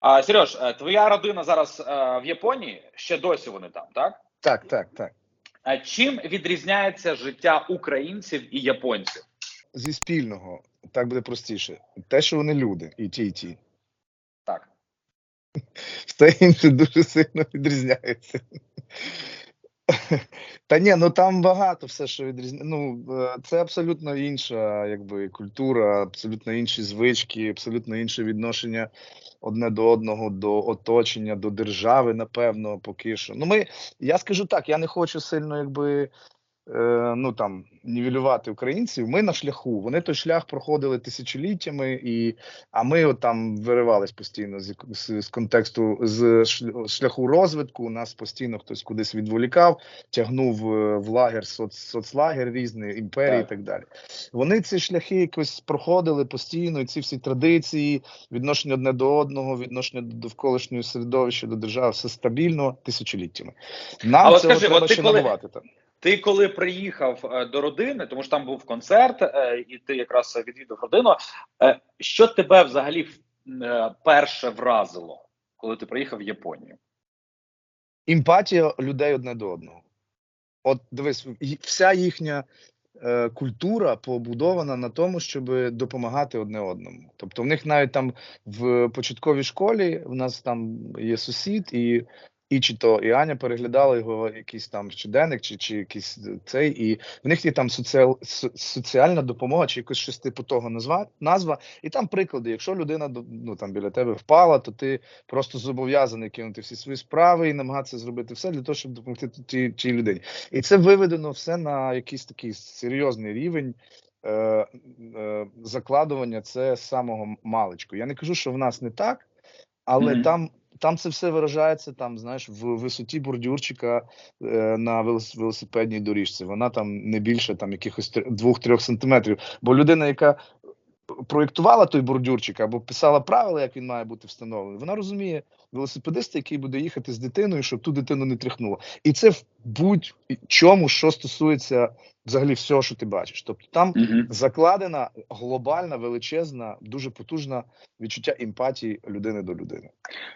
А, Сереж, е, твоя родина зараз е, в Японії, ще досі вони там, так? Так, так, так. А чим відрізняється життя українців і японців? Зі спільного, так буде простіше. Те, що вони люди, і ті, і ті. Так. Все інше дуже сильно відрізняється. Та ні, ну там багато все, що відрізняє. Ну, е, це абсолютно інша якби, культура, абсолютно інші звички, абсолютно інше відношення одне до одного, до оточення, до держави, напевно, поки що. Ну, ми, я скажу так, я не хочу сильно, якби. Е, Ну там нівелювати українців. Ми на шляху. Вони той шлях проходили тисячоліттями, і а ми от там виривались постійно з, з, з контексту з шляху розвитку. Нас постійно хтось кудись відволікав, тягнув е, в лагер, соц, соцлагер різний, імперії Так. і так далі. Вони ці шляхи якось проходили постійно, і ці всі традиції, відношення одне до одного, відношення до довколишнього середовища, до держави, все стабільно тисячоліттями. Нам А от цього скажи, треба от ще коли- набувати там. Ти коли приїхав е, до родини, тому що там був концерт, е, і ти якраз відвідав родину. е, Що тебе взагалі перше вразило, коли ти приїхав в Японію? емпатія людей одне до одного. От дивись, вся їхня е, культура побудована на тому, щоб допомагати одне одному. Тобто, в них навіть там в початковій школі в нас там є сусід, і, і чи то і Аня переглядала його якийсь там щоденник, чи, чи якийсь цей, і в них є там соціал, со- соціальна допомога, чи якось щось типу того назва, назва. І там приклади, якщо людина ну, там біля тебе впала, то ти просто зобов'язаний кинути всі свої справи і намагатися зробити все для того, щоб допомогти тій, тій людині. І це виведено все на якийсь такий серйозний рівень. Е, е, закладування це з самого маличку. Я не кажу, що в нас не так, але Мгм. там, там це все виражається там, знаєш, в висоті бордюрчика е, на велос- велосипедній доріжці. Вона там не більше там якихось 2-3 сантиметрів. Бо людина, яка проєктувала той бордюрчик або писала правила, як він має бути встановлений, вона розуміє велосипедиста, який буде їхати з дитиною, щоб ту дитину не тряхнуло. І це в будь-чому, що стосується взагалі всього, що ти бачиш. Тобто там Угу. закладена глобальна, величезна, дуже потужна відчуття емпатії людини до людини.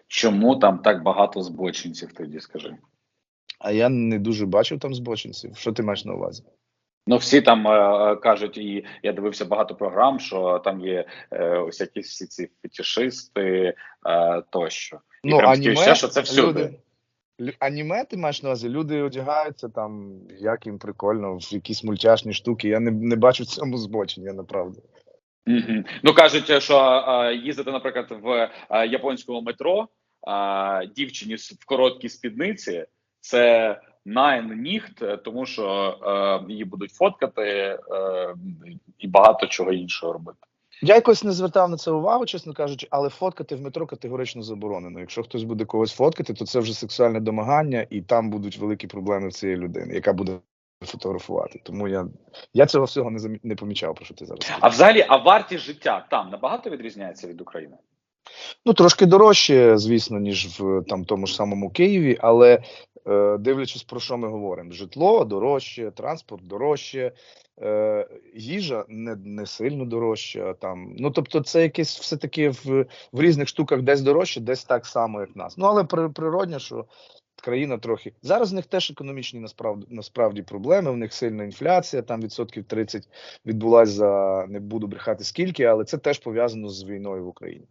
Чому там так багато збочинців? Тоді скажи. А я не дуже бачив там збочинців. Що ти маєш на увазі? Ну, всі там е, е, кажуть, і я дивився багато програм, що там є е, усякі всі ці фетішисти е, тощо. І прям таке відчуття, що це всюди. люди, лю- аніме, ти маєш на увазі, люди одягаються там, як їм прикольно, в якісь мультяшні штуки. Я не, не бачу в цьому збочення, направду. Мгм. Ну кажуть, що е, їздити, наприклад, в е, японському метро е, дівчині з- в короткій спідниці це найн ніхт, тому що е, її будуть фоткати е, і багато чого іншого робити. Я якось не звертав на це увагу, чесно кажучи, але фоткати в метро категорично заборонено. Якщо хтось буде когось фоткати, то це вже сексуальне домагання, і там будуть великі проблеми в цієї людини, яка буде фотографувати. Тому я, я цього всього не замі- не помічав, про що ти зараз. А взагалі, а вартість життя там набагато відрізняється від України? Ну, трошки дорожче, звісно, ніж в там тому ж самому Києві, але е, дивлячись про що ми говоримо: житло дорожче, транспорт дорожче, е, їжа не, не сильно дорожча. Там ну тобто, це якесь все таки в, в різних штуках десь дорожче, десь так само, як нас. Ну але при, природньо, що. Країна трохи зараз. В них теж економічні насправді насправді проблеми. В них сильна інфляція. Там відсотків 30 відбулася за не буду брехати скільки, але це теж пов'язано з війною в Україні.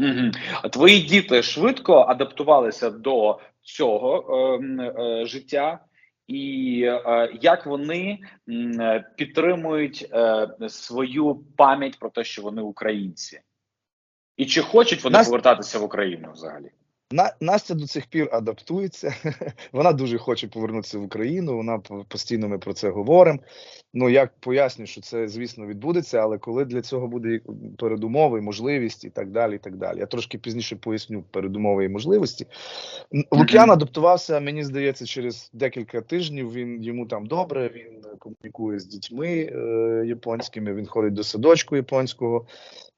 Угу. Твої діти швидко адаптувалися до цього е, е, життя, і е, як вони е, підтримують е, свою пам'ять про те, що вони українці, і чи хочуть вони Нас- повертатися в Україну взагалі? На, Настя до цих пір адаптується. вона дуже хоче повернутися в Україну. Вона постійно ми про це говоримо. Ну як поясню, що це звісно відбудеться, але коли для цього буде передумови, можливість і так далі. і так далі. Я трошки пізніше поясню передумови і можливості. Лук'ян адаптувався, мені здається, через декілька тижнів. Він йому там добре. Він комунікує з дітьми е, японськими. Він ходить до садочку японського.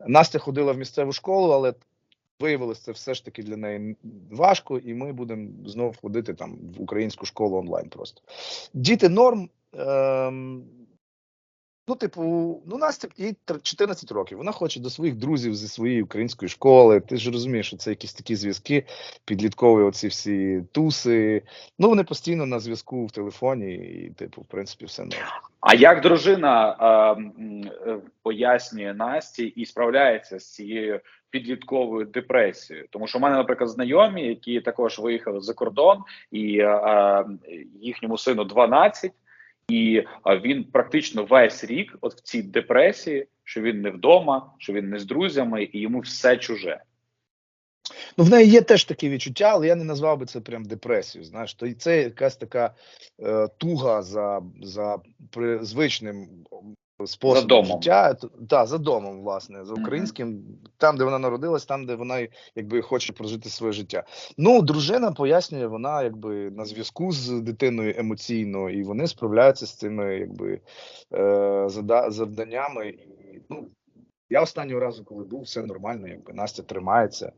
Настя ходила в місцеву школу, але виявилось це все ж таки для неї важко, і ми будемо знову ходити там в українську школу онлайн. Просто діти норм. Ем, Ну, типу, ну Настя їй тр- 14 років. Вона хоче до своїх друзів зі своєї української школи. Ти ж розумієш, що це якісь такі зв'язки, підліткові, оці всі туси. Ну, вони постійно на зв'язку в телефоні, і, типу, в принципі, все норм. А як дружина е, пояснює Насті і справляється з цією підлітковою депресією? Тому що в мене, наприклад, знайомі, які також виїхали за кордон, і е, їхньому сину 12, і він практично весь рік, от в цій депресії, що він не вдома, що він не з друзями, і йому все чуже. Ну, в неї є теж такі відчуття, але я не назвав би це прям депресією. Знаєш, то і це якась така е, туга за, за при, звичним способом домом. життя. Та, за домом, власне, за українським, там, де вона народилась, там, де вона якби хоче прожити своє життя. Ну, дружина пояснює, вона якби на зв'язку з дитиною емоційно, і вони справляються з цими якби е, завданнями. І, ну, я останнього разу, коли був, все нормально, якби Настя тримається.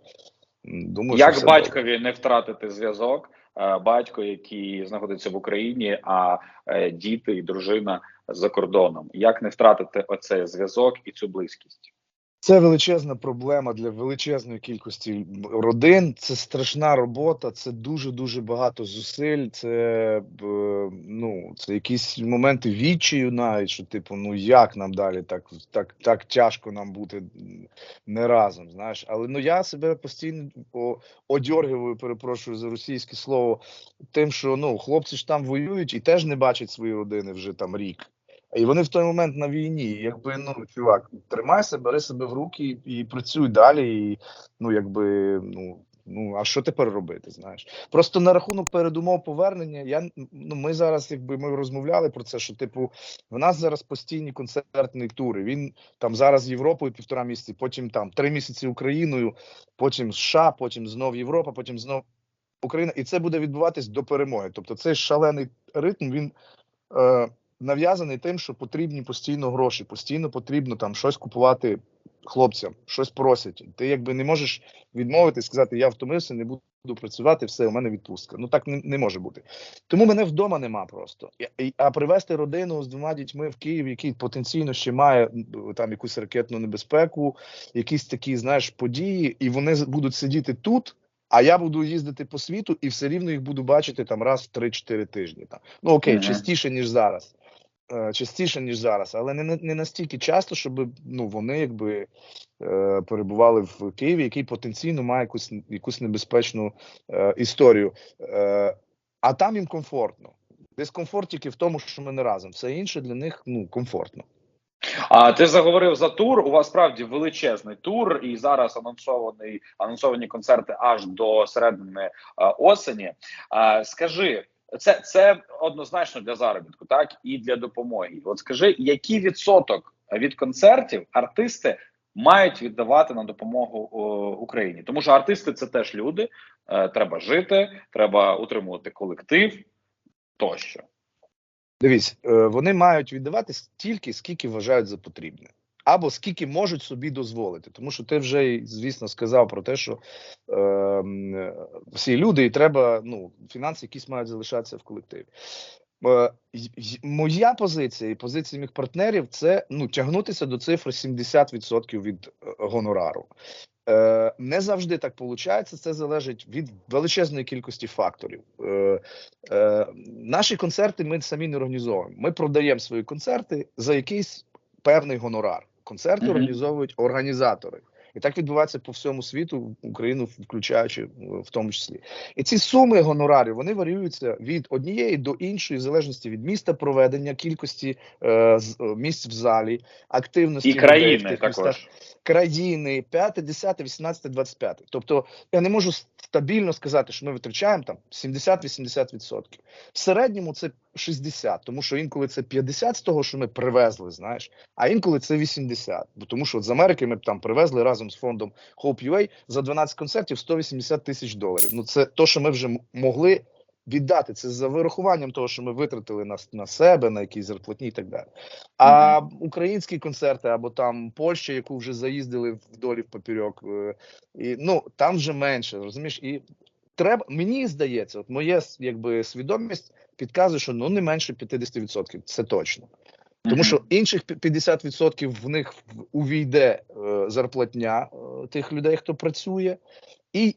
Думаю, Як все батькові не втратити зв'язок? Е, Батько, який знаходиться в Україні, а е, діти і дружина за кордоном. Як не втратити оцей зв'язок і цю близькість? Це величезна проблема для величезної кількості родин. Це страшна робота, це дуже дуже багато зусиль. Це е, ну це якісь моменти відчаю, навіть що типу, ну як нам далі так, так, так тяжко нам бути не разом. Знаєш, але ну я себе постійно одьоргиваю, перепрошую за російське слово, тим, що ну хлопці ж там воюють і теж не бачать свої родини вже там рік. І вони в той момент на війні. Якби ну чувак, тримайся, бери себе в руки і, і працюй далі. І ну якби ну. Ну, а що тепер робити? Знаєш, просто на рахунок передумов повернення. Я ну ми зараз, якби ми розмовляли про це, що типу в нас зараз постійні концертні тури. Він там зараз Європою півтора місяці, потім там три місяці Україною, потім США, потім знов Європа, потім знов Україна, і це буде відбуватись до перемоги. Тобто, цей шалений ритм він е, нав'язаний тим, що потрібні постійно гроші, постійно потрібно там щось купувати хлопцям, щось просять. Ти якби не можеш відмовити, сказати, я втомився, не буду працювати, все, у мене відпустка. Ну так не, не може бути. Тому мене вдома нема просто. А привезти родину з двома дітьми в Київ, який потенційно ще має там якусь ракетну небезпеку, якісь такі, знаєш, події, і вони будуть сидіти тут. А я буду їздити по світу і все рівно їх буду бачити там раз в 3-4 тижні. Там. Ну окей, Мгм. частіше, ніж зараз. Е, частіше, ніж зараз, але не, не настільки часто, щоб ну, вони якби е, перебували в Києві, який потенційно має якусь, якусь небезпечну е, історію. А там їм комфортно. Дискомфорт тільки в тому, що ми не разом. Все інше для них ну, комфортно. А ти заговорив за тур. У вас справді величезний тур, і зараз анонсований анонсовані концерти аж до середини осені. А, скажи, це, це однозначно для заробітку, так і для допомоги. От скажи, який відсоток від концертів артисти мають віддавати на допомогу о, Україні? Тому що артисти це теж люди. е, треба жити, треба утримувати колектив тощо. Дивись, е, вони мають віддавати стільки, скільки вважають за потрібне. Або скільки можуть собі дозволити, тому що ти вже звісно сказав про те, що е, всі люди, і треба ну фінанси, якісь мають залишатися в колективі. Е, моя позиція і позиція моїх партнерів це ну тягнутися до цифри 70% від е, гонорару. Е, не завжди так виходить. Це залежить від величезної кількості факторів. Наші концерти ми самі не організовуємо. Ми продаємо свої концерти за якийсь певний гонорар. Концерти Мгм. організовують організатори. І так відбувається по всьому світу, Україну включаючи в тому числі. І ці суми гонорарів вони варіюються від однієї до іншої, в залежності від міста проведення, кількості е, місць в залі, активності І країни також. містах. Країни 5, 10, 18, 25. Тобто я не можу стабільно сказати, що ми витрачаємо там 70-80%. В середньому це 60, тому що інколи це 50 з того, що ми привезли, знаєш, а інколи це 80. Бо тому що от з Америки ми б там привезли разом з фондом Hope.ua за 12 концертів 180 тисяч доларів. Ну це то, що ми вже могли віддати. Це за вирахуванням того, що ми витратили на, на себе, на якісь зарплатні і так далі. А українські концерти або там Польща, яку вже заїздили вдолі в поперек, е, і ну там вже менше, розумієш, і треба мені здається, от моя якби свідомість підказує, що ну не менше 50%, це точно. Тому що інших пі- 50% в них увійде е, зарплатня е, тих людей, хто працює, і,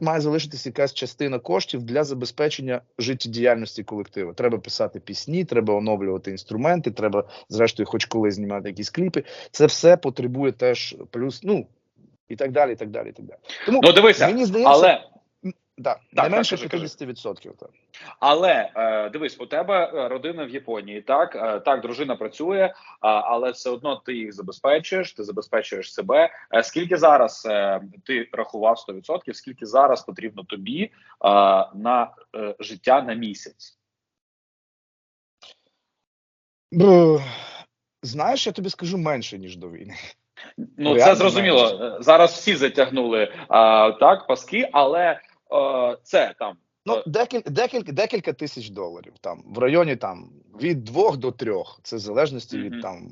має залишитися якась частина коштів для забезпечення життєдіяльності колективу. Треба писати пісні, треба оновлювати інструменти, треба, зрештою, хоч коли знімати якісь кліпи. Це все потребує теж плюс, ну і так далі. і так далі, і так далі. Тому Ну дивися, мені здається, але да, не так, менше кажи, кажи. 50%. Так. Але е, дивись, у тебе е, родина в Японії, так е, так, дружина працює, але все одно ти їх забезпечуєш, ти забезпечуєш себе. Е, скільки зараз е, ти рахував 100%, скільки зараз потрібно тобі е, на е, життя на місяць? Бр- Знаєш, я тобі скажу менше, ніж до війни. Ну Реально це зрозуміло. Е, Зараз всі затягнули а, так паски, але це там Ну, Е. декілька, декілька, декілька тисяч доларів там в районі там від двох до трьох. Це в залежності від там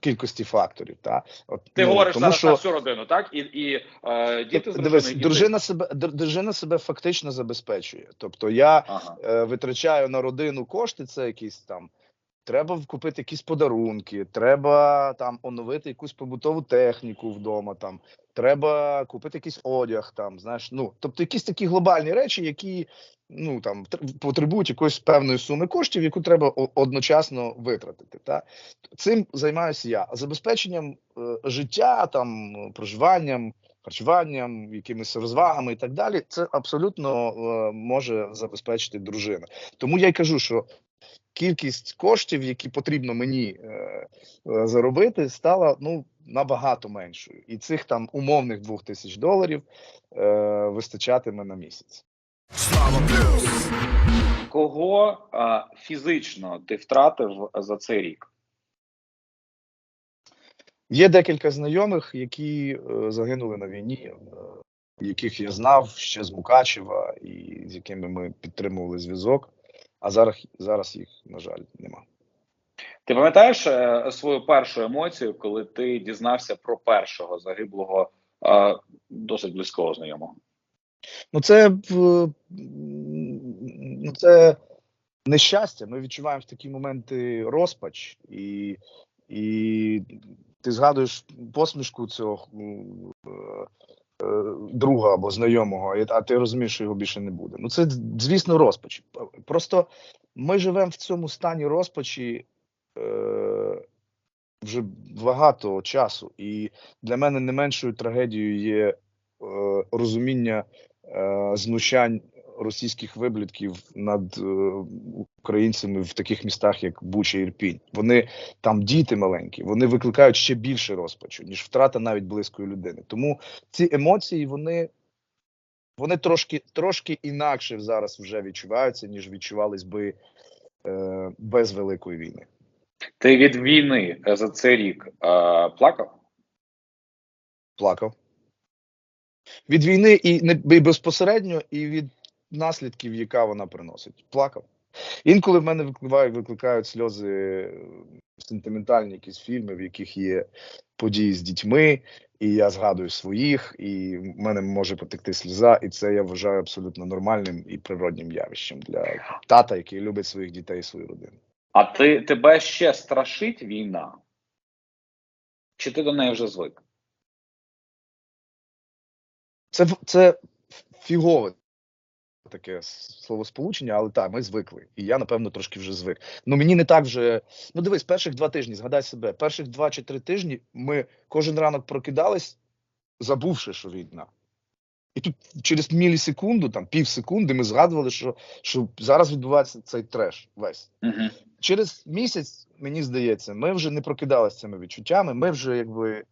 кількості факторів. Та от ти ну, говориш тому зараз що на всю родину, так і, і е, діти з дивись, і ти. дружина себе др- дружина себе фактично забезпечує. Тобто я Ага. е, витрачаю на родину кошти, це якісь там. Треба купити якісь подарунки, треба там оновити якусь побутову техніку вдома. Там треба купити якийсь одяг. Там знаєш, ну тобто якісь такі глобальні речі, які ну там потребують якоїсь певної суми коштів, яку треба одночасно витратити. Та цим займаюся я. Забезпеченням е, життя, там проживанням, харчуванням, якимись розвагами і так далі, це абсолютно е, може забезпечити дружина. Тому я й кажу, що кількість коштів, які потрібно мені е, е, заробити, стала ну набагато меншою, і цих там умовних двох тисяч доларів е, вистачатиме на місяць. Кого а, фізично ти втратив за цей рік? Є декілька знайомих, які е, загинули на війні, е, яких я знав ще з Мукачева, і з якими ми підтримували зв'язок. А зараз зараз їх, на жаль, нема. Ти пам'ятаєш е, свою першу емоцію, коли ти дізнався про першого загиблого е, досить близького знайомого? Ну, це ну, це нещастя. Ми відчуваємо в такі моменти розпач, і, і ти згадуєш посмішку цього е, е, друга або знайомого, а ти розумієш, що його більше не буде. Ну, це звісно розпач. Просто ми живемо в цьому стані розпачі. Е, вже багато часу, і для мене не меншою трагедією є е, розуміння е, знущань російських виблядків над е, українцями в таких містах, як Буча і Ірпінь. Вони там діти маленькі, вони викликають ще більше розпачу, ніж втрата навіть близької людини. Тому ці емоції вони. Вони трошки трошки інакше зараз вже відчуваються, ніж відчувались би е, без великої війни. Ти від війни за цей рік е, плакав? Плакав. Від війни і не і безпосередньо, і від наслідків, яка вона приносить. Плакав. Інколи в мене викликають, викликають сльози е, сентиментальні якісь фільми, в яких є події з дітьми, і я згадую своїх, і в мене може потекти сльоза, і це я вважаю абсолютно нормальним і природнім явищем для тата, який любить своїх дітей і свою родину. А ти тебе ще страшить війна? Чи ти до неї вже звик? Це це фігове таке словосполучення, але так, ми звикли. І я, напевно, трошки вже звик. Ну мені не так вже. Ну дивись, перших два тижні, згадай себе, перших два чи три тижні ми кожен ранок прокидались, забувши, що війна. І тут через мілісекунду, там пів секунди, ми згадували, що, що зараз відбувається цей треш весь. Угу. Через місяць, мені здається, ми вже не прокидалися цими відчуттями. Ми вже якби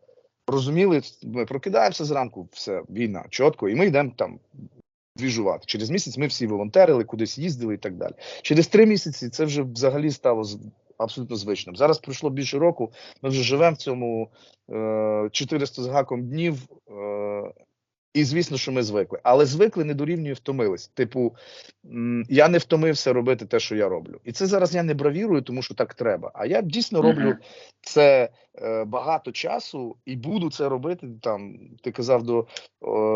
розуміли, ми прокидаємося зранку, все, війна, чітко, і ми йдемо там двіжувати. Через місяць ми всі волонтерили, кудись їздили і так далі. Через три місяці це вже взагалі стало абсолютно звичним. Зараз пройшло більше року. Ми вже живемо в цьому е, 400 з гаком днів. Е, і звісно, що ми звикли, але звикли не дорівнює втомились. Типу, я не втомився робити те, що я роблю, і це зараз я не бравірую, тому що так треба. А я дійсно роблю це багато часу і буду це робити там. Ти казав до,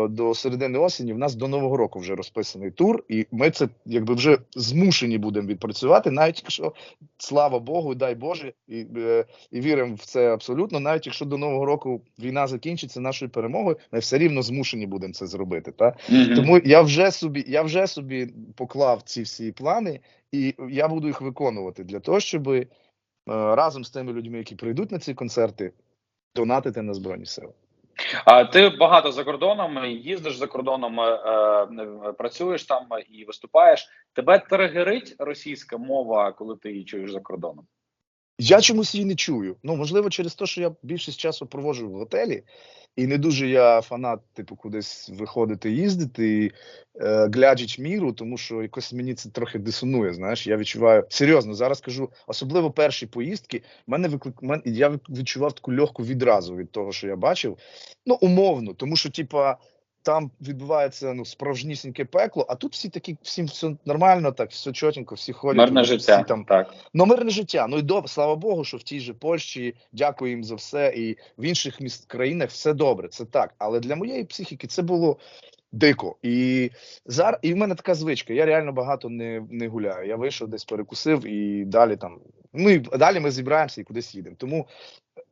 до середини осені. В нас до нового року вже розписаний тур, і ми це якби вже змушені будемо відпрацювати, навіть якщо слава Богу, дай Боже, і, е, і віримо в це абсолютно. Навіть якщо до нового року війна закінчиться нашою перемогою, ми все рівно змушені будемо це зробити. Та Мгм. тому я вже собі, я вже собі поклав ці всі плани, і я буду їх виконувати для того, щоб е, разом з тими людьми, які прийдуть на ці концерти, донатити на збройні сили. А ти багато за кордоном їздиш за кордоном, е, е, працюєш там і виступаєш. Тебе тригерить російська мова, коли ти її чуєш за кордоном? Я чомусь її не чую. Ну, можливо, через те, що я більшість часу проводжу в готелі, і не дуже я фанат, типу, кудись виходити, їздити, і, е, глядячи міру, тому що якось мені це трохи дисонує. Знаєш, я відчуваю серйозно. Зараз кажу, особливо перші поїздки. Мене виклик мен, я відчував таку легку відразу від того, що я бачив. Ну, умовно, тому що, типа. Там відбувається ну справжнісіньке пекло, а тут всі такі, всім все нормально, так все чотенько, всі ходять. Мирне всі життя. там Так. Ну, мирне життя. Ну і добре, слава Богу, що в тій же Польщі дякую їм за все, і в інших міст країнах все добре. Це так. Але для моєї психіки це було дико. І зараз і в мене така звичка. Я реально багато не, не гуляю. Я вийшов десь перекусив і далі там. Ну і далі ми зібраємося і кудись їдемо. Тому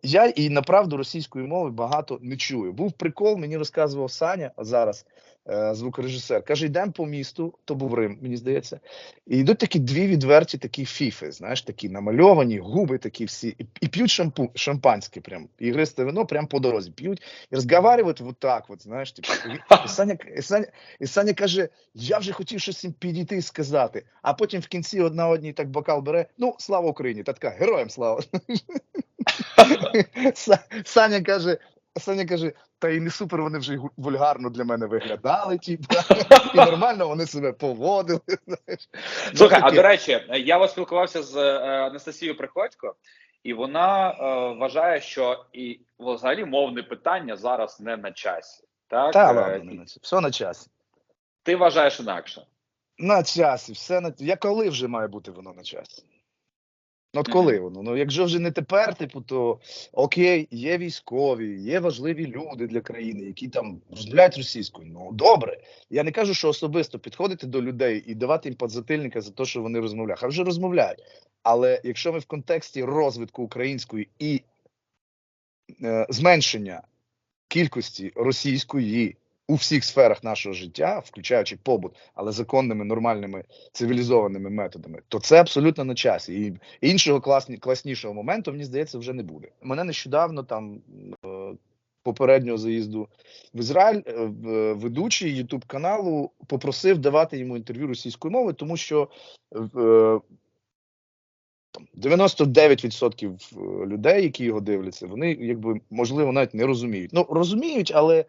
я і направду російської мови багато не чую. Був прикол, мені розказував Саня зараз, е, звукорежисер. Каже, йдемо по місту, то був Рим, мені здається. І йдуть такі дві відверті такі фіфи, знаєш, такі намальовані, губи такі всі, і, і п'ють шампу, шампанське, прям ігристе вино прямо по дорозі п'ють і розговаривають вот так, от, знаєш, типу. І, і, Саня, і, Саня, і Саня каже: я вже хотів щось їм підійти і сказати, а потім в кінці одна одній так бокал бере. Ну, слава Україні! Та така, героям слава. Са- Саня каже. Саня каже, та і не супер вони вже вульгарно для мене виглядали, типу, і нормально вони себе поводили. Знаєш. Ну, Слухай, а до речі, я ось спілкувався з е, Анастасією Приходько, і вона е, вважає, що і взагалі мовне питання зараз не на часі. Так, Та Е, ладно, не на часі. все на часі. ти вважаєш інакше. На часі, все на я коли вже має бути воно на часі? Ну, от коли воно? Ну, якщо вже не тепер, типу, то окей, є військові, є важливі люди для країни, які там розмовляють російською. Ну добре. Я не кажу, що особисто підходити до людей і давати їм подзатильника за те, що вони розмовляють. Хай вже розмовляють. Але якщо ми в контексті розвитку української і е, зменшення кількості російської у всіх сферах нашого життя, включаючи побут, але законними, нормальними, цивілізованими методами, то це абсолютно на часі. І іншого класні, класнішого моменту, мені здається, вже не буде. Мене нещодавно там е, попереднього заїзду в Ізраїль е, в- ведучий Ютуб каналу попросив давати йому інтерв'ю російською мовою, тому що е, там 99% людей, які його дивляться, вони якби можливо навіть не розуміють. Ну розуміють, але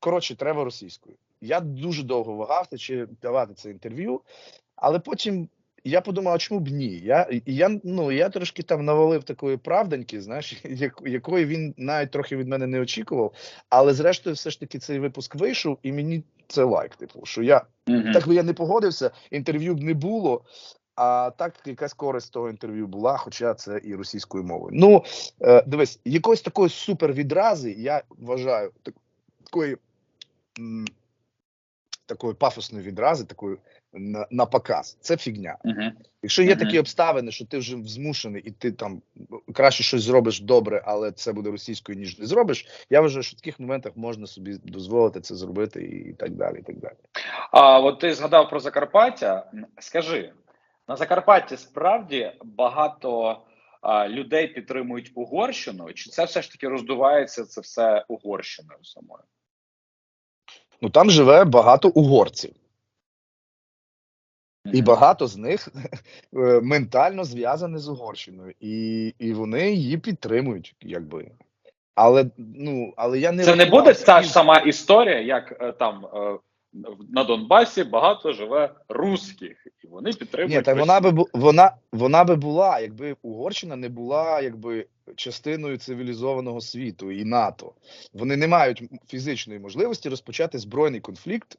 коротше, треба російською. Я дуже довго вагався, чи давати це інтерв'ю, але потім я подумав, а чому б ні? Я, я, ну, я трошки там навалив такої правданьки, знаєш, як, якої він навіть трохи від мене не очікував. Але зрештою, все ж таки, цей випуск вийшов, і мені це лайк. Типу, що я Мгм. так би я не погодився, інтерв'ю б не було. А так якась користь того інтерв'ю була, хоча це і російською мовою. Ну е, дивись, якоїсь такої супервідрази, я вважаю, так, такої, такої пафосної відрази, такої на, на показ. Це фігня. Мгм. Якщо є Мгм. такі обставини, що ти вже змушений, і ти там краще щось зробиш добре, але це буде російською, ніж не зробиш. Я вважаю, що в таких моментах можна собі дозволити це зробити, і так далі. І так далі. А от ти згадав про Закарпаття. Скажи, на Закарпатті справді багато людей підтримують Угорщину, чи це все ж таки роздувається це все Угорщиною самою? Ну там живе багато угорців, і багато з них е, ментально зв'язані з Угорщиною, і, і вони її підтримують, якби. Але ну але я не Це не буде та ж сама історія, як е, там е, на Донбасі багато живе русських, і вони підтримують. Ні, та вона би вона, вона би була, якби Угорщина не була якби частиною цивілізованого світу і НАТО. Вони не мають фізичної можливості розпочати збройний конфлікт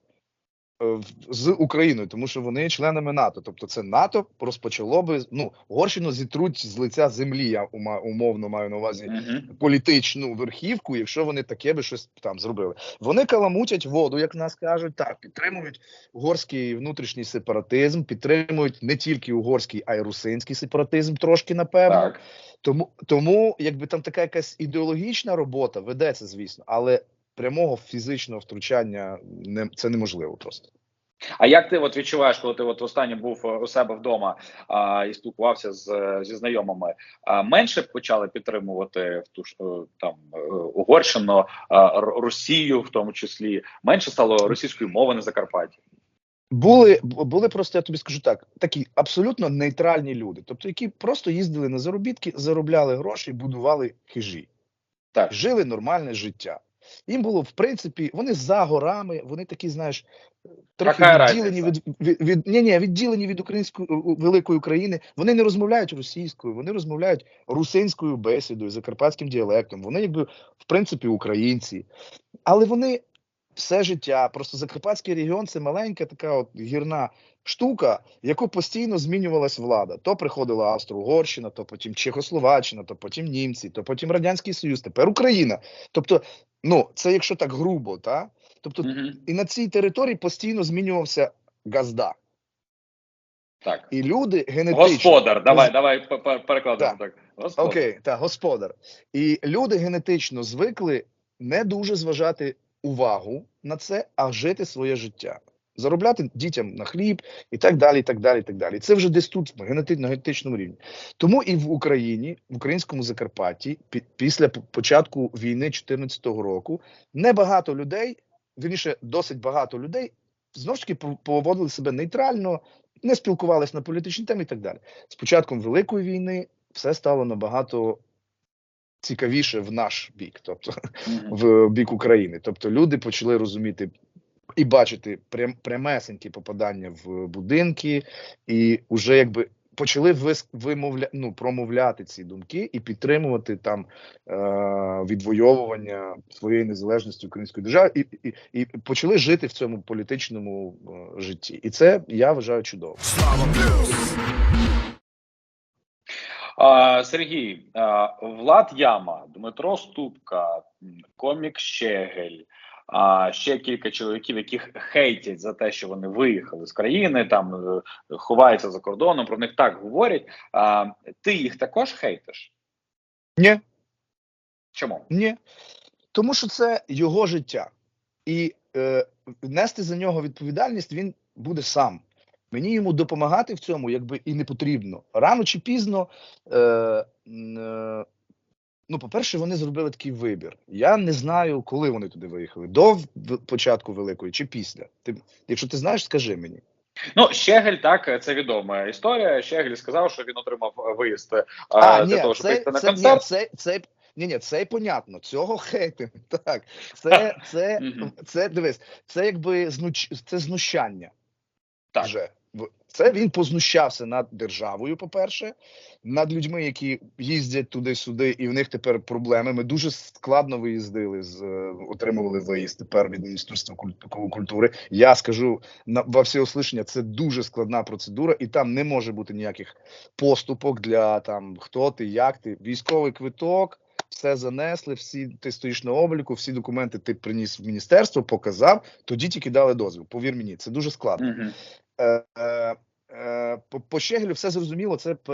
з Україною, тому що вони є членами НАТО. Тобто, це НАТО розпочало би ну Угорщину зітруть з лиця землі. Я умовно маю на увазі політичну верхівку, якщо вони таке би щось там зробили. Вони каламутять воду, як нас кажуть, так підтримують угорський внутрішній сепаратизм, підтримують не тільки угорський, а й русинський сепаратизм, трошки напевно. Так. Тому, тому якби там така якась ідеологічна робота ведеться, звісно, але прямого фізичного втручання не це неможливо просто. А як ти от відчуваєш, коли ти от востаннє був е, у себе вдома а, і спілкувався з е, зі знайомими? А, менше почали підтримувати в ту ж е, там Угорщину, а, Росію, в тому числі менше стало російської мови на Закарпатті. Були були просто, я тобі скажу так, такі абсолютно нейтральні люди, тобто які просто їздили на заробітки, заробляли гроші, будували хижі. Так. жили нормальне життя. Їм було, в принципі, вони за горами, вони такі, знаєш, трохи Какая відділені від, від, від, ні, ні, відділені від української великої України. Вони не розмовляють російською, вони розмовляють русинською бесідою, закарпатським діалектом. Вони, якби, в принципі, українці. Але вони все життя, просто Закарпатський регіон це маленька така от гірна штука, яку постійно змінювалась влада. То приходила Австро-Угорщина, то потім Чехословаччина, то потім німці, то потім Радянський Союз, тепер Україна. Тобто, ну це якщо так грубо, та тобто, Мгм. і на цій території постійно змінювався газда, Так. і люди генетично Господар, давай, давай пе- пе- перекладемо Так. так. Господар. Окей, так, господар. І люди генетично звикли не дуже зважати увагу на це, а жити своє життя. Заробляти дітям на хліб і так далі. і так далі, і так далі. Це вже десь тут на генетичному рівні. Тому і в Україні, в українському Закарпатті, пі- після початку війни 2014 року, небагато людей, вірніше, досить багато людей, знову ж таки пов- поводили себе нейтрально, не спілкувалися на політичні теми і так далі. З початком Великої війни все стало набагато цікавіше в наш бік, тобто в бік України. Тобто люди почали розуміти і бачити прям, прямесенькі попадання в будинки, і вже якби. Почали вис, вимовля, ну, промовляти ці думки і підтримувати там е, відвоювання своєї незалежності української держави, і, і, і почали жити в цьому політичному е, житті. І це я вважаю чудово. А, Сергій, а, Влад Яма, Дмитро Ступка, комік Щегель, а ще кілька чоловіків, яких хейтять за те, що вони виїхали з країни, там е, ховаються за кордоном, про них так говорять. А, ти їх також хейтиш? Ні, Чому? Ні. Тому що це його життя. І е, нести за нього відповідальність він буде сам. Мені йому допомагати в цьому якби і не потрібно. Рано чи пізно. Е, е, ну, по-перше, вони зробили такий вибір. Я не знаю, коли вони туди виїхали: до початку великої чи після. Ти, якщо ти знаєш, скажи мені. Ну, Щегель, так, це відома історія. Щегель сказав, що він отримав е, виїзд е, А, для ні, того, щоб це, на це, ні, це, це, ні, ні, це й понятно. Цього хейтим. Так, це, це, Мгм. це, дивись, це якби знуч, це знущання. Так. Вже. Це він познущався над державою, по-перше, над людьми, які їздять туди-сюди, і в них тепер проблеми. Ми дуже складно виїздили, з, е, отримували виїзд тепер від Міністерства куль- культури. Я скажу на во всеуслышання, це дуже складна процедура, і там не може бути ніяких поступок для там хто ти, як ти. Військовий квиток, все занесли, всі ти стоїш на обліку, всі документи ти приніс в міністерство, показав, тоді тільки дали дозвіл. Повір мені, це дуже складно. Е, е, по, по Щегелю все зрозуміло, це е,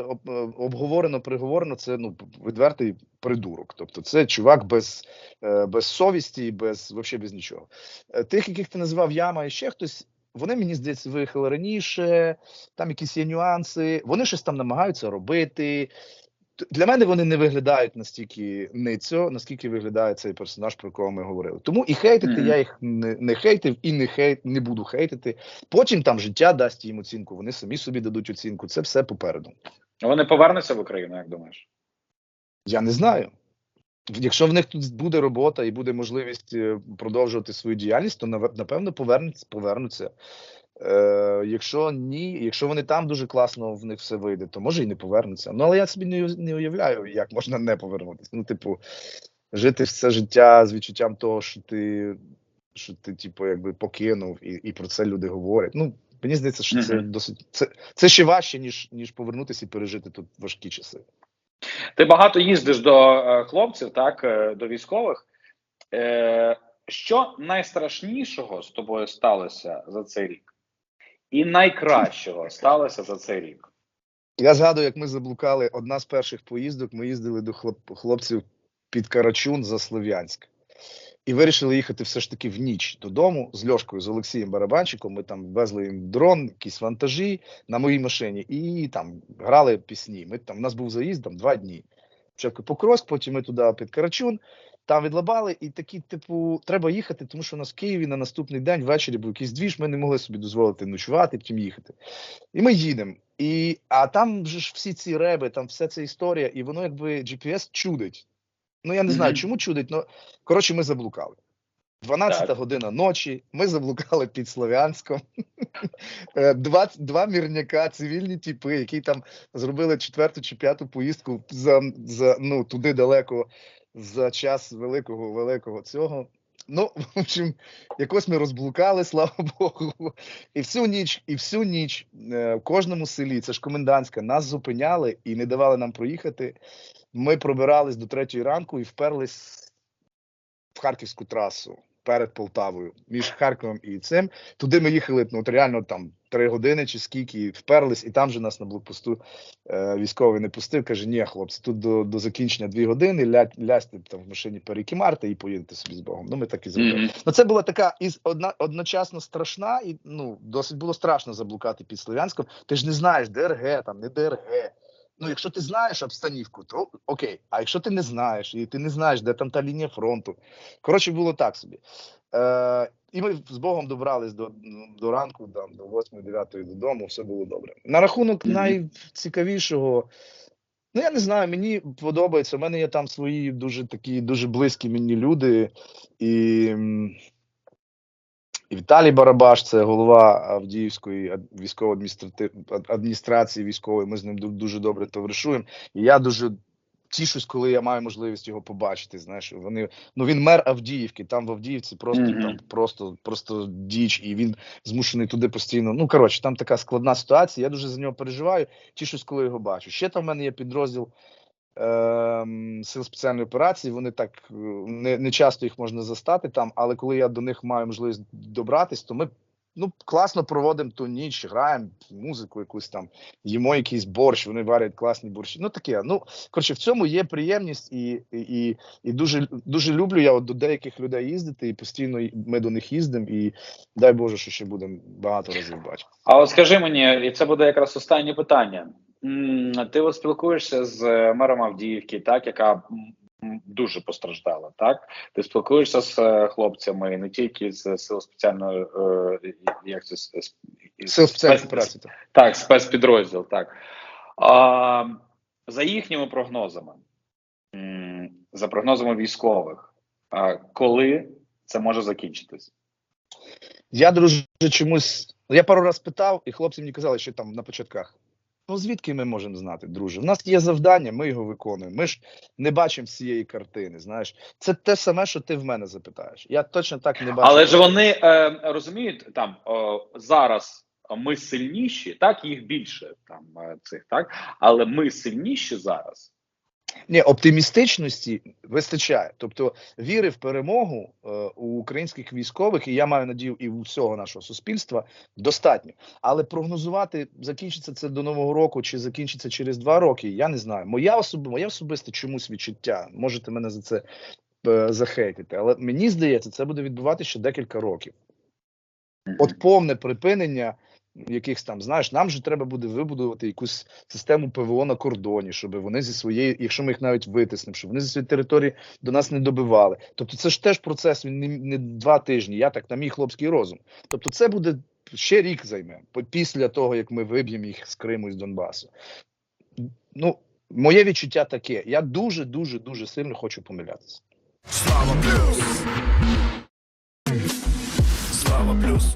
обговорено, приговорено. Це ну відвертий придурок. Тобто, це чувак без, е, без совісті, без вообще без нічого. Е, Тих, яких ти називав Яма і ще хтось. Вони мені здається виїхали раніше. Там якісь є нюанси. Вони щось там намагаються робити. Для мене вони не виглядають настільки ницьо, наскільки виглядає цей персонаж, про кого ми говорили. Тому і хейтити Мгм. я їх не, не хейтив і не хейт не буду хейтити. Потім там життя дасть їм оцінку, вони самі собі дадуть оцінку. Це все попереду. Вони повернуться в Україну, як думаєш? Я не знаю. Якщо в них тут буде робота і буде можливість е, продовжувати свою діяльність, то напевно повернуться. повернуться. Е, якщо ні, якщо вони там дуже класно в них все вийде, то може і не повернуться. Ну але я собі не, не уявляю, як можна не повернутися. Ну, типу, жити все життя з відчуттям того, що ти що ти, типу, якби покинув, і, і про це люди говорять. Ну, мені здається, що це досить це, це ще важче, ніж, ніж повернутися і пережити тут важкі часи. Ти багато їздиш до е, хлопців, так, е, до військових. Е, що найстрашнішого з тобою сталося за цей рік? І найкращого сталося за цей рік? Я згадую, як ми заблукали одна з перших поїздок. Ми їздили до хлоп- хлопців під Карачун за Слов'янськ. І вирішили їхати все ж таки в ніч додому з Льошкою, з Олексієм Барабанчиком. Ми там везли їм дрон, якісь вантажі на моїй машині, і там грали пісні. Ми там у нас був заїзд там два дні. Спочатку Покровськ, потім ми туди під Карачун. Там відлабали, і такі, типу, треба їхати, тому що у нас в Києві на наступний день ввечері був якийсь двіж, ми не могли собі дозволити ночувати, потім їхати. І ми їдемо. І, а там же ж всі ці реби, там вся ця історія, і воно якби GPS чудить. Ну я не знаю, Мгм. чому чудить, але коротше, ми заблукали. 12 Так. година ночі, ми заблукали під Слов'янськом. Е, Два, два мірняка, цивільні типи, які там зробили четверту чи п'яту поїздку за, за ну, туди далеко за час великого великого цього. Ну, в общем, якось ми розблукали, слава Богу. І всю ніч, і всю ніч е, в кожному селі, це ж комендантська, нас зупиняли і не давали нам проїхати. Ми пробирались до третьої ранку і вперлись в харківську трасу перед Полтавою, між Харковом і цим. Туди ми їхали ну, реально там три години чи скільки, і вперлись, і там же нас на блокпосту е, військовий не пустив. Каже: ні, хлопці, тут до, до закінчення дві години, ля, лясьте там в машині перекімарте і поїдете собі з Богом. Ну, ми так і зробили. Мгм. Ну, це була така із одна одночасно страшна, і ну досить було страшно заблукати під Слов'янськом. Ти ж не знаєш ДРГ, там не ДРГ. Ну, якщо ти знаєш обстанівку, то окей. А якщо ти не знаєш, і ти не знаєш, де там та лінія фронту. Коротше, було так собі. Е, і ми з Богом добрались до, до ранку, там, до 8-9 додому, все було добре. На рахунок найцікавішого. Ну, я не знаю, мені подобається. У мене є там свої дуже такі дуже близькі мені люди. І, і Віталій Барабаш, це голова Авдіївської військової адміністрації військової. Ми з ним дуже добре товаришуємо. І я дуже тішусь, коли я маю можливість його побачити. Знаєш, вони ну він мер Авдіївки. Там в Авдіївці просто Мгм. там просто, просто діч, і він змушений туди постійно. Ну коротше, там така складна ситуація. Я дуже за нього переживаю. Тішусь, коли його бачу. Ще там в мене є підрозділ. Ем, Сил спеціальної операції, вони так е, не, не часто їх можна застати там, але коли я до них маю можливість добратись, то ми ну класно проводимо ту ніч, граємо музику, якусь там, їмо якийсь борщ, вони варять класні борщі. Ну таке. Ну коротше, в цьому є приємність, і, і, і, дуже дуже люблю я от до деяких людей їздити, і постійно ми до них їздимо, і дай Боже, що ще будемо багато разів бачити. А от скажи мені, і це буде якраз останнє питання. Ти от спілкуєшся з е, мером Авдіївки, так, яка дуже постраждала, так? Ти спілкуєшся з е, хлопцями не тільки з сил спеціальної е, як це Сил спеціальних спец- так. Спецпідрозділ, так. А, за їхніми прогнозами, за прогнозами військових, коли це може закінчитись? Я друже чомусь. Я пару раз питав, і хлопці мені казали, що там на початках. Ну звідки ми можемо знати, друже? У нас є завдання, ми його виконуємо. Ми ж не бачимо всієї картини. Знаєш, це те саме, що ти в мене запитаєш. Я точно так не бачу. Але ж вони е, розуміють там е, зараз ми сильніші, так їх більше там е, цих, так але ми сильніші зараз. Ні, оптимістичності вистачає. Тобто віри в перемогу е, у українських військових, і я маю надію, і у всього нашого суспільства достатньо. Але прогнозувати, закінчиться це до нового року чи закінчиться через два роки, я не знаю. Моя особи, моє особисте чомусь відчуття. Можете мене за це е, захейтити, але мені здається, це буде відбуватися ще декілька років. От повне припинення якихось там, знаєш, нам же треба буде вибудувати якусь систему ПВО на кордоні, щоб вони зі своєї, якщо ми їх навіть витиснемо, щоб вони зі своєї території до нас не добивали. Тобто, це ж теж процес, він не, не два тижні. Я так на мій хлопський розум. Тобто, це буде ще рік займе після того, як ми виб'ємо їх з Криму і з Донбасу. Ну, моє відчуття таке. Я дуже, дуже, дуже сильно хочу помилятися. Слава плюс. Слава плюс.